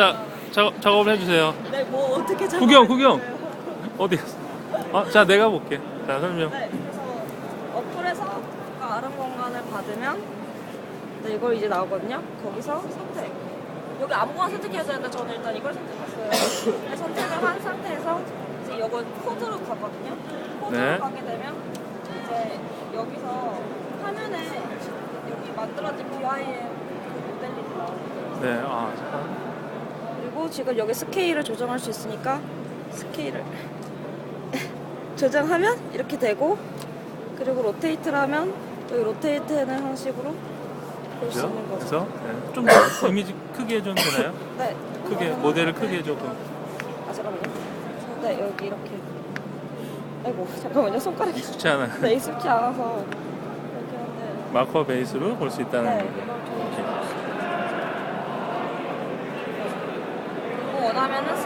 자, 작업, 작업을 해주세요. 네, 뭐 어떻게 작업? 구경, 구경. 어디? 아, 자, 내가 볼게. 자, 설명. 네, 그래서 어플에서 아까 아름 공간을 받으면 네, 이걸 이제 나오거든요. 거기서 선택. 여기 아무거나 선택해야 되는데 저는 일단 이걸 선택했어요. 네, 선택을 한 상태에서 이제 이건 코드로 가거든요. 코드로 네. 가게 되면 이제 여기서 화면에 여기 만들어진 BIM 그 모델이 나와요. 네, 아, 잠깐. 그리고 지금 여기 스케일을 조정할 수 있으니까 스케일을 조정하면 이렇게 되고 그리고 로테이트를 하면 여기 로테이트하는 형식으로 볼 수? 있는 거죠. 그래서 네. 좀더 이미지 크게 해줘도 되나요? 네. 크게, 모델을 크게 해줘도. 아 잠깐만요. 네 여기 이렇게. 아이고 잠깐만요 손가락이. 익숙치 않아. 네 익숙치 않아서 이렇게 하는데. 마커 베이스로 볼 수 있다는 네 거. 이걸 좀. 그리고 원하면은